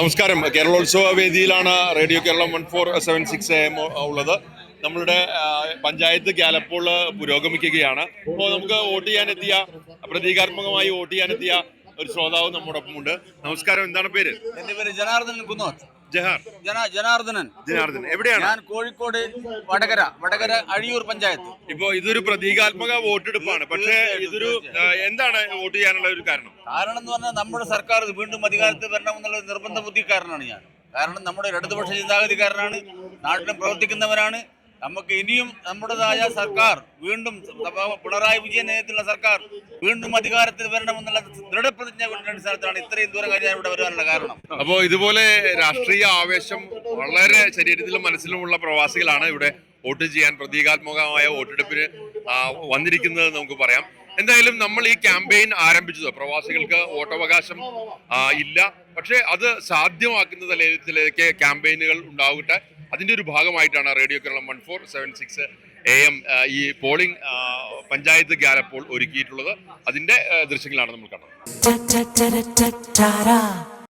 നമസ്കാരം. കേരളോത്സവ വേദിയിലാണ് radio Keralam one four seven six M ഉള്ളത്. നമ്മളുടെ പഞ്ചായത്ത് ഗ്യാലപ്പോൾ പുരോഗമിക്കുകയാണ്. അപ്പോൾ നമുക്ക് വോട്ട് ചെയ്യാനെത്തിയ പ്രതീകാത്മകമായി വോട്ട് ചെയ്യാനെത്തിയ ഒരു ശ്രോതാവ് നമ്മോടൊപ്പം ഉണ്ട് നമസ്കാരം. എന്താണ് പേര്? എന്റെ പേര് ജനാർദ്ദൻ കുന്നോത്ത്. ജഹാർ. ജന ജനാർദ്ദനൻ. എവിടെയാണ്? ഞാൻ കോഴിക്കോട് വടകര വടകര അഴിയൂർ പഞ്ചായത്ത്. ഇപ്പോ ഇതൊരു പ്രതീകാത്മക വോട്ടെടുപ്പാണ്. പക്ഷേ ഇതൊരു എന്താണ് വോട്ട് ചെയ്യാനുള്ള ഒരു കാരണം? കാരണം എന്ന് പറഞ്ഞാൽ നമ്മുടെ സർക്കാർ വീണ്ടും അധികാരത്തിൽ വരണം എന്നുള്ള നിർബന്ധ ബുദ്ധിക്കാരനാണ് ഞാൻ. കാരണം നമ്മുടെ ഇടതുപക്ഷ ചിന്താഗതിക്കാരനാണ് നാട്ടിൽ പ്രവർത്തിക്കുന്നവരാണ് നമുക്ക് ഇനിയും നമ്മുടേതായ സർക്കാർ വീണ്ടും പിണറായി വിജയൻ നേതൃത്വത്തിലുള്ള സർക്കാർ വീണ്ടും അധികാരത്തിൽ വരണമെന്നുള്ള ദൃഢപ്രതിജ്ഞ കൊണ്ട അടിസ്ഥാനത്തിലാണ് ഇത്രയും ദൂരം കഴിഞ്ഞാൽ ഇവിടെ വരാനുള്ള കാരണം. അപ്പോ ഇതുപോലെ രാഷ്ട്രീയ ആവേശം വളരെ ശരീരത്തിലും മനസ്സിലുമുള്ള പ്രവാസികളാണ് ഇവിടെ വോട്ട് ചെയ്യാൻ പ്രതീകാത്മകമായ വോട്ടെടുപ്പിന് വന്നിരിക്കുന്നത് നമുക്ക് പറയാം. എന്തായാലും നമ്മൾ ഈ ക്യാമ്പയിൻ ആരംഭിച്ചത് പ്രവാസികൾക്ക് വോട്ടവകാശം ഇല്ല. പക്ഷേ അത് സാധ്യമാക്കുന്ന തലത്തിലേക്ക് ക്യാമ്പയിനുകൾ ഉണ്ടാകട്ടെ അതിന്റെ ഒരു ഭാഗമായിട്ടാണ് radio Keralam one four seven six A M ഈ പോളിംഗ് പഞ്ചായത്ത് ഗ്യാലപ്പോൾ ഒരുക്കിയിട്ടുള്ളത്. അതിന്റെ ദൃശ്യങ്ങളാണ് നമ്മൾ കാണുന്നത്